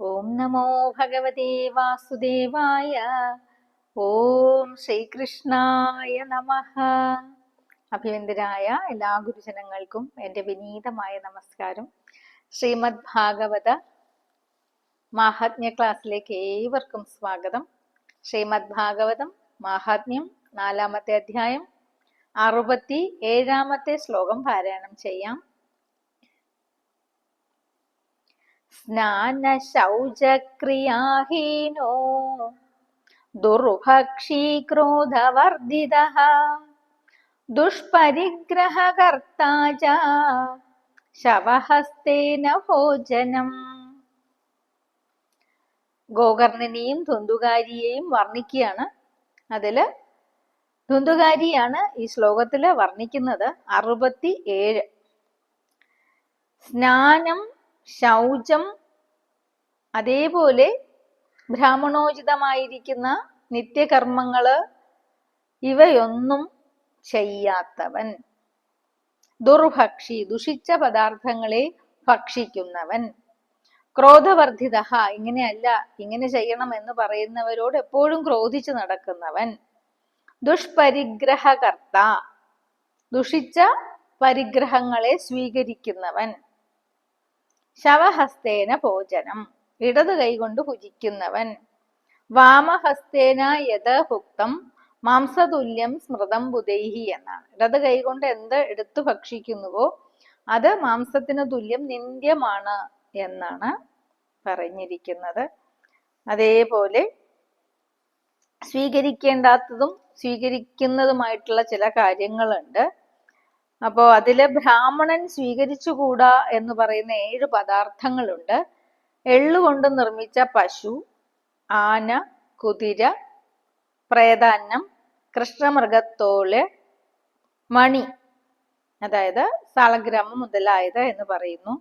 ഓം നമോ ഭഗവതേ വാസുദേവായ. ഓം ശ്രീകൃഷ്ണായ നമ. അഭിവന്ദരായ എല്ലാ ഗുരുജനങ്ങൾക്കും എന്റെ വിനീതമായ നമസ്കാരം. ശ്രീമദ് ഭാഗവത മാഹാത്മ്യ ക്ലാസ്സിലേക്ക് ഏവർക്കും സ്വാഗതം. ശ്രീമദ് ഭാഗവതം മാഹാത്മ്യം നാലാമത്തെ അധ്യായം അറുപത്തി ഏഴാമത്തെ ശ്ലോകം പാരായണം ചെയ്യാം. സ്നാനശൗചക്രിയാഹീനോ. ദുർഭക്ഷീ ക്രോധവർദ്ധിതഃ ദുഷ്പരിഗ്രഹകർത്താ ച ശവഹസ്തേന ഭോജനം. ഗോകർണനെയും ധുന്തുകാരിയെയും വർണിക്കുകയാണ്. അതിൽ ധുന്തുകാരിയാണ് ഈ ശ്ലോകത്തിൽ വർണിക്കുന്നത് അറുപത്തി ഏഴ് സ്നാനം ശൗചം അതേപോലെ ബ്രാഹ്മണോചിതമായിരിക്കുന്ന നിത്യകർമ്മങ്ങൾ ഇവയൊന്നും ചെയ്യാത്തവൻ. ദുർഭക്ഷി ദുഷിച്ച പദാർത്ഥങ്ങളെ ഭക്ഷിക്കുന്നവൻ. ക്രോധവർദ്ധിത ഇങ്ങനെയല്ല ഇങ്ങനെ ചെയ്യണം എന്ന് പറയുന്നവരോട് എപ്പോഴും ക്രോധിച്ചു നടക്കുന്നവൻ. ദുഷ്പരിഗ്രഹകർത്ത ദുഷിച്ച പരിഗ്രഹങ്ങളെ സ്വീകരിക്കുന്നവൻ. ശവഹസ്തേന ഭോജനം. ഇടത് കൈകൊണ്ട് ഭുജിക്കുന്നവൻ. വാമഹസ്തേന യഥഭുക്തം മാംസതുല്യം സ്മൃതം ബുധൈഹി എന്നാണ്. ഇടത് കൈകൊണ്ട് എന്ത് എടുത്തു ഭക്ഷിക്കുന്നുവോ അത് മാംസത്തിന് തുല്യം നിന്ദ്യമാണ് എന്നാണ് പറഞ്ഞിരിക്കുന്നത്. അതേപോലെ സ്വീകരിക്കേണ്ടാത്തതും സ്വീകരിക്കുന്നതുമായിട്ടുള്ള ചില കാര്യങ്ങളുണ്ട്. അപ്പോ അതിൽ ബ്രാഹ്മണൻ സ്വീകരിച്ചുകൂടാ എന്ന് പറയുന്ന ഏഴ് പദാർത്ഥങ്ങളുണ്ട്. എള്ളുകൊണ്ട് നിർമ്മിച്ച പശു ആന കുതിര പ്രേതാന്നം കൃഷ്ണമൃഗത്തോൾ മണി അതായത് സാളഗ്രാമം മുതലായത് എന്ന് പറയുന്നു.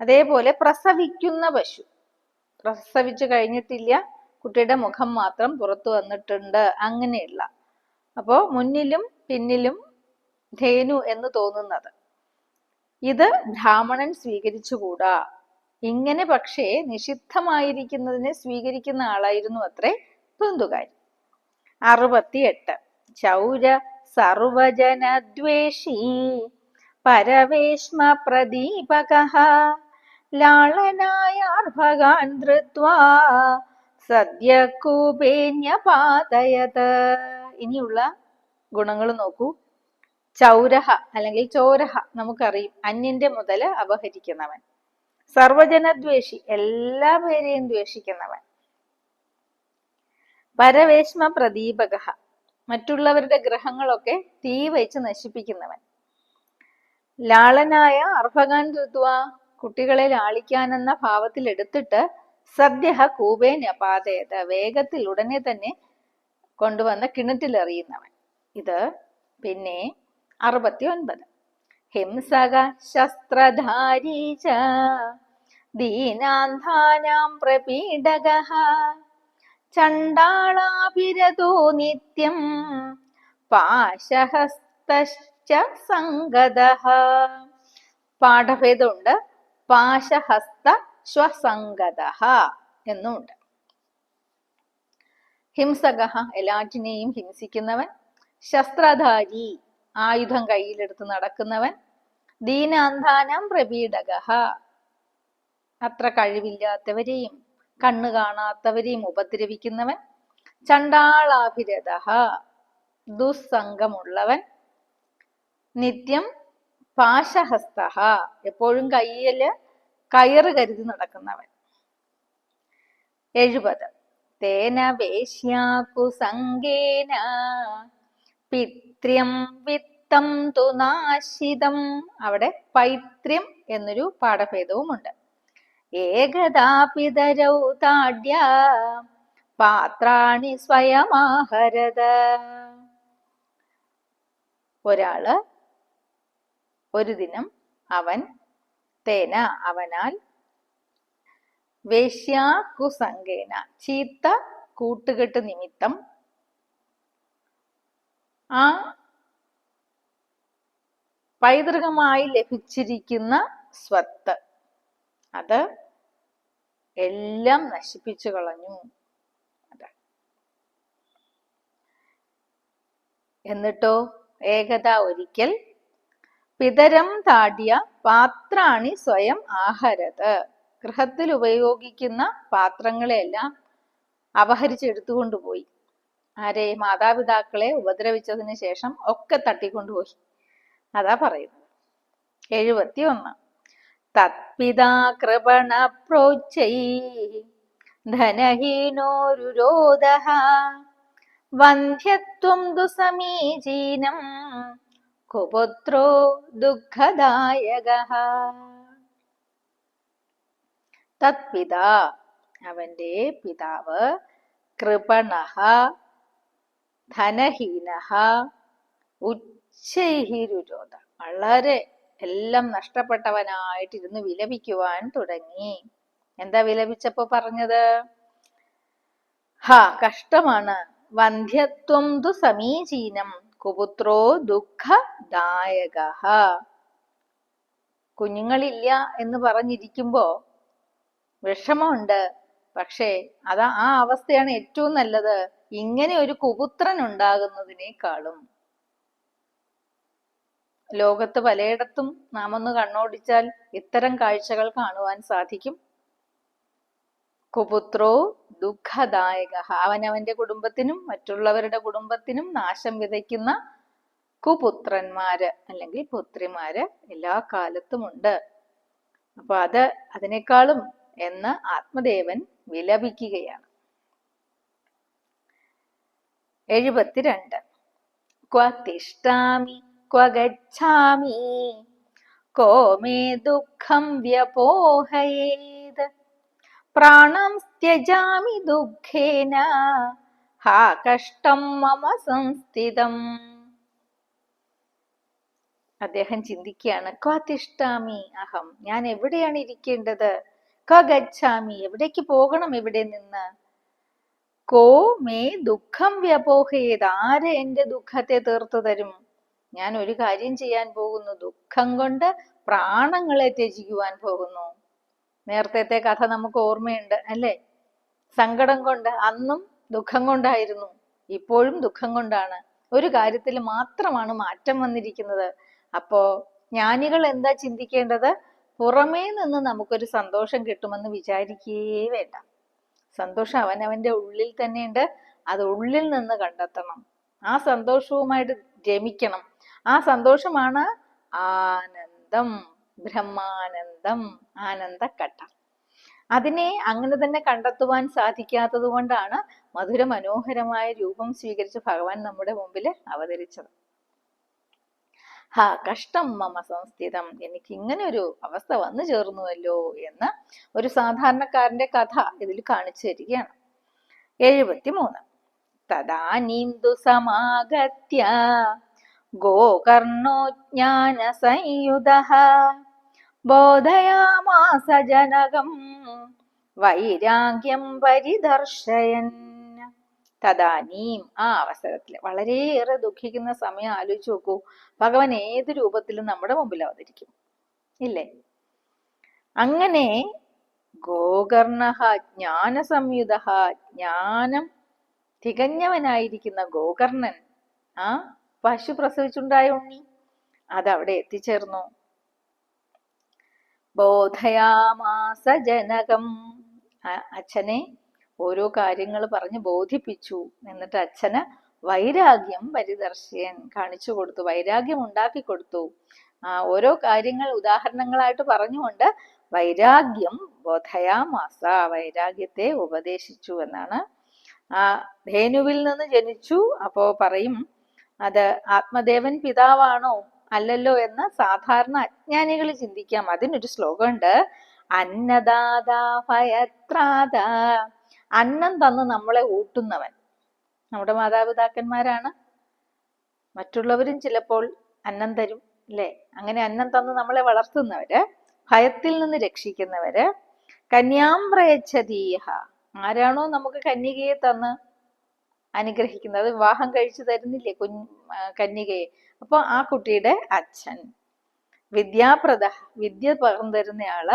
അതേപോലെ പ്രസവിക്കുന്ന പശു. പ്രസവിച്ചു കഴിഞ്ഞിട്ടില്ല. കുട്ടിയുടെ മുഖം മാത്രം പുറത്തു വന്നിട്ടുണ്ട്. അങ്ങനെയുള്ള. അപ്പോ മുന്നിലും പിന്നിലും ധേനു എന്ന് തോന്നുന്നത്. ഇത് ബ്രാഹ്മണൻ സ്വീകരിച്ചുകൂടാ? ഇങ്ങനെ പക്ഷേ നിഷിദ്ധമായിരിക്കുന്നതിനെ സ്വീകരിക്കുന്ന ആളായിരുന്നു അത്രേ തുന്തുകാരി അറുപത്തിയെട്ട്. ചൗര സർവജനദ്വേഷി പരവേഷ്മ പ്രദീപക ലാളനായാർഭകാൻ ധൃത്വാ ഇനിയുള്ള ഗുണങ്ങൾ നോക്കൂ. ചൗരഹ അല്ലെങ്കിൽ ചോരഹ നമുക്കറിയും. അന്യന്റെ മുതൽ അപഹരിക്കുന്നവൻ. സർവജനദ്വേഷി എല്ലാ പേരെയും ദ്വേഷിക്കുന്നവൻ. പരവേശ്മ പ്രദീപക മറ്റുള്ളവരുടെ ഗ്രഹങ്ങളൊക്കെ തീ വെച്ച് നശിപ്പിക്കുന്നവൻ. ലാളനായ അർഭകാൻ ഋത്വ കുട്ടികളെ ലാളിക്കാനെന്ന ഭാവത്തിൽ എടുത്തിട്ട് സദ്യ കൂപേന അപാതയത് വേഗത്തിൽ ഉടനെ തന്നെ കൊണ്ടുവന്ന കിണറ്റിലെറിയുന്നവൻ. ഇത് പിന്നെ അറുപത്തി ഒൻപത് ഹിംസക ശസ്ത്രധാരീ ച ദീനാന്ധാനാം പ്രപീഡക ചണ്ടാളാഭിരതോ നിത്യം പാശഹസ്തശ്ച സംഗത. പാഠഭേദമുണ്ട്. പാശഹസ്ത സ്വസംഗത എന്നുണ്ട്. ഹിംസക എല്ലാറ്റിനെയും ഹിംസിക്കുന്നവൻ ശസ്ത്രധാരി ആയുധം കയ്യിലെടുത്ത് നടക്കുന്നവൻ ദീനാന്താനം പ്രപീഡക അത്ര കഴിവില്ലാത്തവരെയും കണ്ണു കാണാത്തവരെയും ഉപദ്രവിക്കുന്നവൻ ചണ്ടാളാഭിരത ദുസ്സംഗമുള്ളവൻ നിത്യം പാശഹസ്ത എപ്പോഴും കയ്യിൽ കയറ് കരുതി നടക്കുന്നവൻ. എഴുപത്. തേന വേശ്യാകുസംഗേന പിത്ര്യം വിത്തം തു നാശിതം അവിടെ പൈത്ര്യം എന്നൊരു പാഠഭേദവുമുണ്ട്. ഏകദാപിതരൗ താഡ്യ പാത്രാണി സ്വയമാഹരത. ഒരാൾ ഒരു ദിനം അവൻ തേന അവനാൽ വേശ്യാകുസംഗേന ചീത്ത കൂട്ടുകെട്ട് നിമിത്തം ആ പൈതൃകമായി ലഭിച്ചിരിക്കുന്ന സ്വത്ത്. അത് എല്ലാം നശിപ്പിച്ചു കളഞ്ഞു. എന്നിട്ടോ? ഏകത ഒരിക്കൽ പിതരം താടിയ പാത്രാണി സ്വയം ആഹരത്. ഗൃഹത്തിൽ ഉപയോഗിക്കുന്ന പാത്രങ്ങളെല്ലാം അപഹരിച്ചെടുത്തുകൊണ്ടുപോയി ആരെ മാതാപിതാക്കളെ ഉപദ്രവിച്ചതിന് ശേഷം ഒക്കെ തട്ടിക്കൊണ്ടുപോയി. അതാ പറയുന്നത്. എഴുപത്തി ഒന്ന് തത്പിതാ കൃപണ പ്രോച്ചൈ ധനഹീനോരുരോധ വന്ധ്യത്വം ദുസമീജീനം കുപുത്രോ ദുഃഖദായക തത്പിതാ അവന്റെ പിതാവ് കൃപണഃ ധനഹീനഃ ഉച്ചൈഹിരുരോധ വളരെ എല്ലാം നഷ്ടപ്പെട്ടവനായിട്ടിരുന്ന് വിലപിക്കുവാൻ തുടങ്ങി. എന്താ വിലപിച്ചപ്പോ പറഞ്ഞത്? ഹാ കഷ്ടമാണ്. വന്ധ്യത്വം തു സമീചീനം കുപുത്രോ ദുഃഖദായക കുഞ്ഞുങ്ങളില്ല എന്ന് പറഞ്ഞിരിക്കുമ്പോ വിഷമമുണ്ട്. പക്ഷേ അതാ ആ അവസ്ഥയാണ് ഏറ്റവും നല്ലത്. ഇങ്ങനെ ഒരു കുപുത്രൻ ഉണ്ടാകുന്നതിനേക്കാളും. ലോകത്ത് പലയിടത്തും നാം ഒന്ന് കണ്ണോടിച്ചാൽ ഇത്തരം കാഴ്ചകൾ കാണുവാൻ സാധിക്കും. കുപുത്രോ ദുഃഖദായക. അവനവന്റെ കുടുംബത്തിനും മറ്റുള്ളവരുടെ കുടുംബത്തിനും നാശം വിതയ്ക്കുന്ന കുപുത്രന്മാര് അല്ലെങ്കിൽ പുത്രിമാര് എല്ലാ കാലത്തുമുണ്ട്. അപ്പൊ അത് അതിനേക്കാളും എന്ന് ആത്മദേവൻ വിലപിക്കുകയാണ്. എഴുപത്തിരണ്ട്. ക്വ തിഷ്ടാമി ക്വ ഗച്ഛാമി കോമേ ദുഃഖം വ്യപോഹയേത്. പ്രാണം ത്യജാമി ദുഃഖേന ഹാ കഷ്ടം മമ സംസ്ഥിതം. അദ്ദേഹം ചിന്തിക്കുകയാണ് ക്വ തിഷ്ടാമി അഹം ഞാൻ എവിടെയാണ് ഇരിക്കേണ്ടത്? ക ഗച്ഛാമി. എവിടേക്ക് പോകണം ഇവിടെ നിന്ന്? കോ മേ ദുഃഖം വ്യപോഹയത് ആര് എന്റെ ദുഃഖത്തെ തീർത്തു തരും? ഞാൻ ഒരു കാര്യം ചെയ്യാൻ പോകുന്നു. ദുഃഖം കൊണ്ട് പ്രാണങ്ങളെ ത്യജിക്കുവാൻ പോകുന്നു. നേരത്തെ കഥ നമുക്ക് ഓർമ്മയുണ്ട് അല്ലേ? സങ്കടം കൊണ്ട് അന്നും ദുഃഖം കൊണ്ടായിരുന്നു. ഇപ്പോഴും ദുഃഖം കൊണ്ടാണ്. ഒരു കാര്യത്തിൽ മാത്രമാണ് മാറ്റം വന്നിരിക്കുന്നത്. അപ്പോ ജ്ഞാനികൾ എന്താ ചിന്തിക്കേണ്ടത്? പുറമേ നിന്ന് നമുക്കൊരു സന്തോഷം കിട്ടുമെന്ന് വിചാരിക്കുകയേ വേണ്ട. സന്തോഷം അവൻ അവനവന്റെ ഉള്ളിൽ തന്നെയുണ്ട്. അത് ഉള്ളിൽ നിന്ന് കണ്ടെത്തണം. ആ സന്തോഷവുമായിട്ട് രമിക്കണം ആ സന്തോഷമാണ് ആനന്ദം ബ്രഹ്മാനന്ദം ആനന്ദക്കട്ട. അതിനെ അങ്ങനെ തന്നെ കണ്ടെത്തുവാൻ സാധിക്കാത്തത് കൊണ്ടാണ് മധുര മനോഹരമായ രൂപം സ്വീകരിച്ച് ഭഗവാൻ നമ്മുടെ മുമ്പിൽ അവതരിച്ചത്. ഹാ കഷ്ടം മമ സംസ്ഥിതം. എനിക്ക് ഇങ്ങനെ ഒരു അവസ്ഥ വന്നു ചേർന്നുവല്ലോ എന്ന് ഒരു സാധാരണക്കാരന്റെ കഥ ഇതിൽ കാണിച്ചു തരികയാണ് എഴുപത്തിമൂന്ന് തദാനീന്തു സമാഗത്യ ഗോകർണോജ്ഞാന സംയുത ബോധയാമാസ ജനകം വൈരാഗ്യം പരിദർശയൻ തദാനീം ആ അവസരത്തിൽ. വളരെയേറെ ദുഃഖിക്കുന്ന സമയം ആലോചിച്ച് നോക്കൂ. ഭഗവാൻ ഏത് രൂപത്തിലും നമ്മുടെ മുമ്പിൽ അവതരിക്കും. ഇല്ലേ? അങ്ങനെ ഗോകർണ ജ്ഞാന സംയുത ജ്ഞാനം തികഞ്ഞവനായിരിക്കുന്ന ഗോകർണൻ ആ പശു പ്രസവിച്ചുണ്ടായ ഉണ്ണി അതവിടെ എത്തിച്ചേർന്നു. ബോധയാമാസ ജനകം അച്ഛനെ ഓരോ കാര്യങ്ങൾ പറഞ്ഞ് ബോധിപ്പിച്ചു. എന്നിട്ട് അച്ഛന് വൈരാഗ്യം പരിദർശയൻ കാണിച്ചു കൊടുത്തു. വൈരാഗ്യം ഉണ്ടാക്കി കൊടുത്തു. ആ ഓരോ കാര്യങ്ങൾ ഉദാഹരണങ്ങളായിട്ട് പറഞ്ഞുകൊണ്ട് വൈരാഗ്യം ബോധയാമാസ വൈരാഗ്യത്തെ ഉപദേശിച്ചു എന്നാണ്. ആ ധേനുവിൽ നിന്ന് ജനിച്ചു. അപ്പോ പറയും അത് ആത്മദേവൻ പിതാവാണോ? അല്ലല്ലോ എന്ന് സാധാരണ അജ്ഞാനികൾ ചിന്തിക്കാം. അതിനൊരു ശ്ലോകമുണ്ട്. അന്നദാദാ ഭയത്രാത അന്നം തന്ന് നമ്മളെ ഊട്ടുന്നവൻ. നമ്മുടെ മാതാപിതാക്കന്മാരാണ്. മറ്റുള്ളവരും ചിലപ്പോൾ അന്നം തരും അല്ലേ? അങ്ങനെ അന്നം തന്ന് നമ്മളെ വളർത്തുന്നവര് ഭയത്തിൽ നിന്ന് രക്ഷിക്കുന്നവര് കന്യാമ്രയച്ഛതീഹ ആരാണോ നമുക്ക് കന്യകയെ തന്ന് അനുഗ്രഹിക്കുന്നത്. വിവാഹം കഴിച്ചു തരുന്നില്ലേ കുഞ്ഞ് കന്യകയെ? അപ്പൊ ആ കുട്ടിയുടെ അച്ഛൻ. വിദ്യാപ്രദ വിദ്യ പകർന്നു തരുന്നയാൾ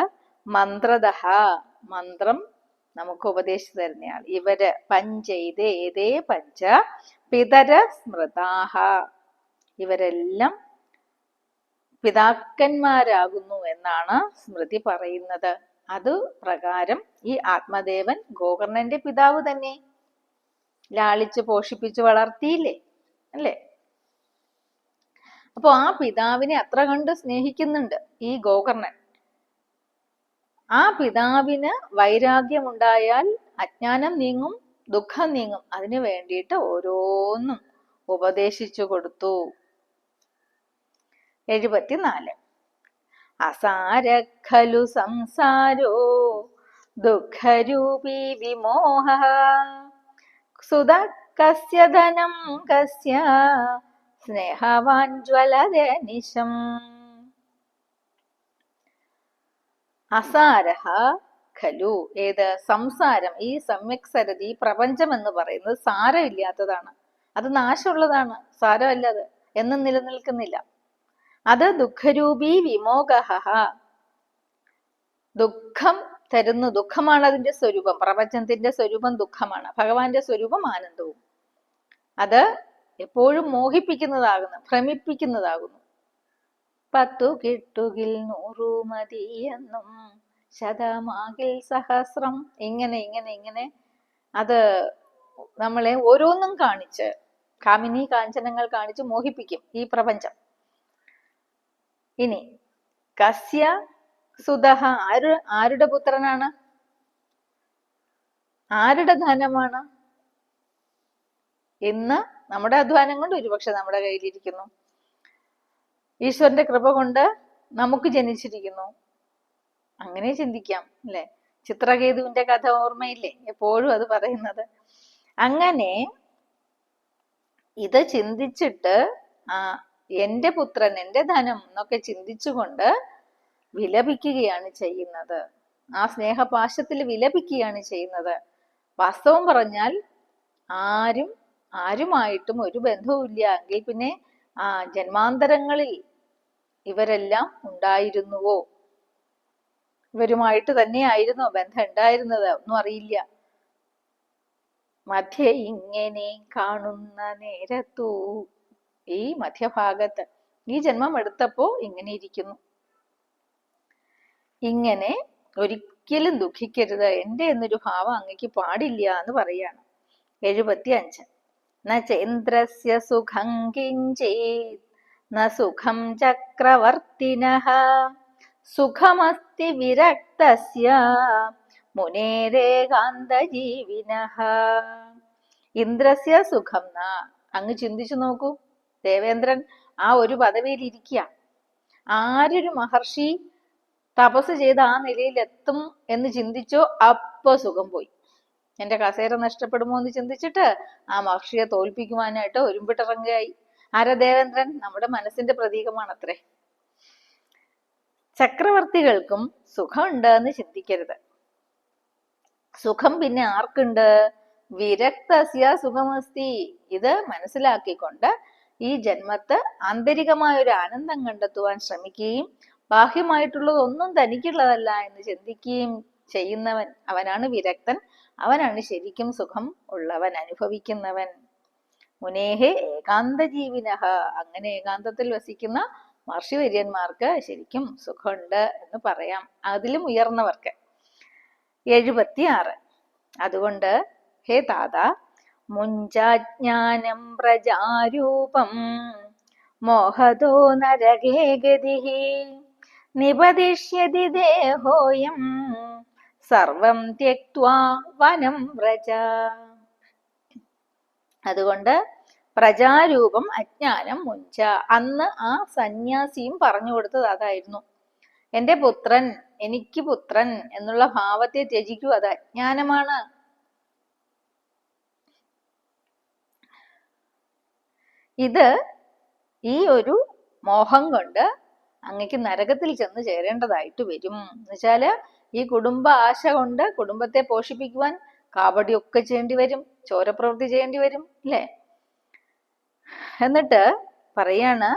മന്ത്രദഹ. മന്ത്രം നമുക്ക് ഉപദേശിച്ചു തരുന്നയാൾ ഇവർ പഞ്ചൈതേ ഏതേ പഞ്ച പിതര സ്മൃതാഹ. ഇവരെല്ലാം പിതാക്കന്മാരാകുന്നു എന്നാണ് സ്മൃതി പറയുന്നത്. അത് പ്രകാരം ഈ ആത്മദേവൻ ഗോകർണന്റെ പിതാവ് തന്നെ. ലാളിച്ച് പോഷിപ്പിച്ച് വളർത്തിയില്ലേ? അല്ലേ? അപ്പൊ ആ പിതാവിനെ അത്ര കണ്ട് സ്നേഹിക്കുന്നുണ്ട് ഈ ഗോകർണൻ. ആ പിതാവിന് വൈരാഗ്യമുണ്ടായാൽ അജ്ഞാനം നീങ്ങും ദുഃഖം നീങ്ങും. അതിനു വേണ്ടിയിട്ട് ഓരോന്നും ഉപദേശിച്ചു കൊടുത്തു. എഴുപത്തിനാല്. അസാരഖലു സംസാരോ ദുഃഖരൂപി വിമോഹ സുത കസ്യ ധനം കസ്യ സ്നേഹവാൻ ജ്വലരനിശം അസാരഹ ഖലു. ഏത്? സംസാരം. ഈ സമ്യക് സരതി പ്രപഞ്ചം എന്ന് പറയുന്നത് സാരമില്ലാത്തതാണ്. അത് നാശമുള്ളതാണ്. സാരമല്ലത് എന്നും നിലനിൽക്കുന്നില്ല. അത് ദുഃഖരൂപി വിമോഹ ദുഃഖം തരുന്നു. ദുഃഖമാണ് അതിന്റെ സ്വരൂപം. പ്രപഞ്ചത്തിന്റെ സ്വരൂപം ദുഃഖമാണ്. ഭഗവാന്റെ സ്വരൂപം ആനന്ദവും. അത് എപ്പോഴും മോഹിപ്പിക്കുന്നതാകുന്നു ഭ്രമിപ്പിക്കുന്നതാകുന്നു. പത്തു കിട്ടുകിൽ നൂറു മതി എന്നും ശതമാകിൽ സഹസ്രം. ഇങ്ങനെ ഇങ്ങനെ ഇങ്ങനെ. അത് നമ്മളെ ഓരോന്നും കാണിച്ച് കാമിനി കാഞ്ചനങ്ങൾ കാണിച്ച് മോഹിപ്പിക്കും ഈ പ്രപഞ്ചം. ഇനി കസ്യ സുതഹ ആര് ആരുടെ പുത്രനാണ്? ആരുടെ ധനമാണ്? ഇന്ന് നമ്മുടെ അധ്വാനം കൊണ്ട് ഒരുപക്ഷെ നമ്മുടെ കയ്യിലിരിക്കുന്നു. ഈശ്വരന്റെ കൃപ കൊണ്ട് നമുക്ക് ജനിച്ചിരിക്കുന്നു. അങ്ങനെ ചിന്തിക്കാം അല്ലെ? ചിത്രകേതുവിന്റെ കഥ ഓർമ്മയില്ലേ? എപ്പോഴും അത് പറയുന്നത്. അങ്ങനെ ഇത് ചിന്തിച്ചിട്ട് ആ എന്റെ പുത്രൻ എന്റെ ധനം എന്നൊക്കെ ചിന്തിച്ചുകൊണ്ട് വിലപിക്കുകയാണ് ചെയ്യുന്നത്. ആ സ്നേഹപാശത്തിൽ വിലപിക്കുകയാണ് ചെയ്യുന്നത്. വാസ്തവം പറഞ്ഞാൽ ആരും ആരുമായിട്ടും ഒരു ബന്ധവുമില്ല. എങ്കിൽ പിന്നെ ആ ജന്മാന്തരങ്ങളിൽ ഇവരെല്ലാം ഉണ്ടായിരുന്നുവോ? ഇവരുമായിട്ട് തന്നെയായിരുന്നോ ബന്ധം ഉണ്ടായിരുന്നത്? ഒന്നും അറിയില്ല. മധ്യ ഇങ്ങനെ കാണുന്ന നേരത്തു ഈ മധ്യഭാഗത്ത് ഈ ജന്മം എടുത്തപ്പോ ഇങ്ങനെ ഇരിക്കുന്നു. ഇങ്ങനെ ഒരിക്കലും ദുഃഖിക്കരുത്. എന്റെ എന്നൊരു ഭാവം അങ്ങക്ക് പാടില്ല എന്ന് പറയാണ്. എഴുപത്തി അഞ്ച് ന ചേന്ദ്രസ്യ സുഖം കിഞ്ചേത് സുഖം ചക്രവർത്തിനഃ സുഖമസ്തി വിരക്തസ്യ മുനേരേകാന്തജീവിനഹ ഇന്ദ്രസ്യ സുഖം ന അങ്ങ് ചിന്തിച്ചു നോക്കൂ ദേവേന്ദ്രൻ ആ ഒരു പദവിയിൽ ഇരിക്കുക ആരൊരു മഹർഷി തപസ് ചെയ്ത് ആ നിലയിൽ എത്തും എന്ന് ചിന്തിച്ചോ അപ്പൊ സുഖം പോയി. എന്റെ കസേര നഷ്ടപ്പെടുമോ എന്ന് ചിന്തിച്ചിട്ട് ആ മഹർഷിയെ തോൽപ്പിക്കുവാനായിട്ട് ഒരുമ്പിട്ടിറങ്ങുകയായി. ആര ദേവേന്ദ്രൻ നമ്മുടെ മനസ്സിന്റെ പ്രതീകമാണത്രേ. ചക്രവർത്തികൾക്കും സുഖമുണ്ട് എന്ന് ചിന്തിക്കരുത്. സുഖം പിന്നെ ആർക്കുണ്ട്? വിരക്തസ്യ സുഖമസ്തി. ഇത് മനസ്സിലാക്കിക്കൊണ്ട് ഈ ജന്മത്ത് ആന്തരികമായ ഒരു ആനന്ദം കണ്ടെത്തുവാൻ ശ്രമിക്കുകയും ബാഹ്യമായിട്ടുള്ളതൊന്നും തനിക്കുള്ളതല്ല എന്ന് ചിന്തിക്കുകയും ചെയ്യുന്നവൻ അവനാണ് വിരക്തൻ. അവനാണ് ശരിക്കും സുഖം ഉള്ളവൻ അനുഭവിക്കുന്നവൻ. മുനേഹെ ഏകാന്ത ജീവിനഹ അങ്ങനെ ഏകാന്തത്തിൽ വസിക്കുന്ന മഹർഷിവര്യന്മാർക്ക് ശരിക്കും സുഖമുണ്ട് എന്ന് പറയാം. അതിലും ഉയർന്നവർക്ക്. എഴുപത്തി ആറ് അതുകൊണ്ട് ഹേ താത മുഞ്ചാജ്ഞാനം പ്രജാരൂപം മോഹതോ നരകേ ഗതി നിപതിഷ്യതി ദേഹോയം സർവം ത്യക്വാ വനം വ്രജ. അതുകൊണ്ട് പ്രജാരൂപം അജ്ഞാനം മുഞ്ച. അന്ന് ആ സന്യാസിയും പറഞ്ഞു കൊടുത്തത് അതായിരുന്നു. എന്റെ പുത്രൻ എനിക്ക് പുത്രൻ എന്നുള്ള ഭാവത്തെ ത്യജിക്കൂ അത് അജ്ഞാനമാണ്. ഇത് ഈ ഒരു മോഹം കൊണ്ട് അങ്ങക്ക് നരകത്തിൽ ചെന്ന് ചേരേണ്ടതായിട്ട് വരും. എന്നുവെച്ചാൽ ഈ കുടുംബ ആശ കൊണ്ട് കുടുംബത്തെ പോഷിപ്പിക്കുവാൻ കാവടിയൊക്കെ ചെയ്യേണ്ടി വരും ചോരപ്രവൃത്തി ചെയ്യേണ്ടി വരും അല്ലേ? എന്നിട്ട് പറയാണ്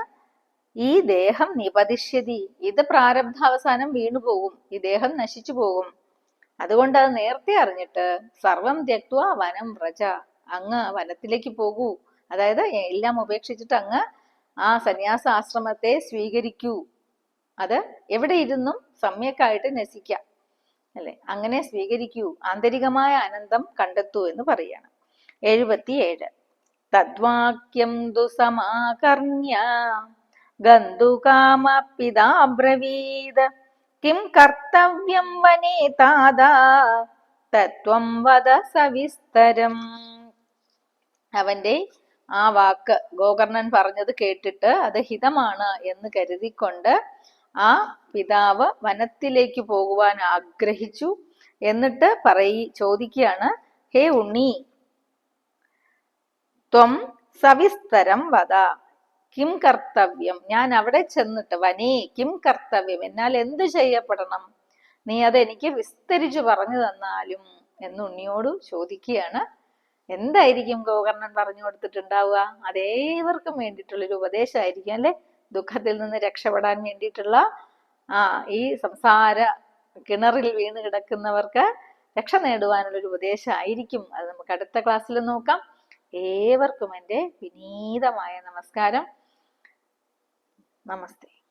ഈ ദേഹം നിപതിഷ്യതി ഇത് പ്രാരബ്ധാവസാനം വീണു പോകും. ഈ ദേഹം നശിച്ചു പോകും. അതുകൊണ്ട് അത് നേരത്തെ അറിഞ്ഞിട്ട് സർവം തെക്വ വനം വ്രജ. അങ്ങ് വനത്തിലേക്ക് പോകൂ. അതായത് എല്ലാം ഉപേക്ഷിച്ചിട്ട് അങ്ങ് ആ സന്യാസ ആശ്രമത്തെ സ്വീകരിക്കൂ. അത് എവിടെ ഇരുന്നും സമ്യക്കായിട്ട് നസിക്കാം അല്ലെ? അങ്ങനെ സ്വീകരിക്കൂ. ആന്തരികമായ ആനന്ദം കണ്ടെത്തൂ എന്ന് പറയാണ്. എഴുപത്തിയേഴ്. തദ്വാക്യം ദുസമാകർണ്യ ഗന്ധുകാമപിതാബ്രവീത് കിം കർത്തവ്യം വനേ താതാ തത്വം വദ സവിസ്തരം. അവന്റെ ആ വാക്ക് ഗോകർണൻ പറഞ്ഞത് കേട്ടിട്ട് അത് ഹിതമാണ് എന്ന് കരുതിക്കൊണ്ട് ആ പിതാവ് വനത്തിലേക്ക് പോകുവാൻ ആഗ്രഹിച്ചു എന്നിട്ട് പറയി ചോദിക്കുകയാണ് ഹേ ഉണ്ണി ത്വം സവിസ്തരം വദ. കിം കർത്തവ്യം? ഞാൻ അവിടെ ചെന്നിട്ട് വനേ കിം കർത്തവ്യം? എന്നാൽ എന്ത് ചെയ്യപ്പെടണം? നീ അത് എനിക്ക് വിസ്തരിച്ചു പറഞ്ഞു തന്നാലും. എന്ന് ഉണ്ണിയോട് ചോദിക്കുകയാണ് എന്തായിരിക്കും ഗോകർണൻ പറഞ്ഞു കൊടുത്തിട്ടുണ്ടാവുക? അതേവർക്കും വേണ്ടിയിട്ടുള്ളൊരു ഉപദേശമായിരിക്കും അല്ലെ? ദുഃഖത്തിൽ നിന്ന് രക്ഷപ്പെടാൻ വേണ്ടിയിട്ടുള്ള ആ ഈ സംസാര കിണറിൽ വീണ് കിടക്കുന്നവർക്ക് രക്ഷ നേടുവാനുള്ളൊരു ഉപദേശമായിരിക്കും. അത് നമുക്ക് അടുത്ത ക്ലാസ്സിൽ നോക്കാം. ഏവർക്കും എന്റെ വിനീതമായ നമസ്കാരം. നമസ്തേ.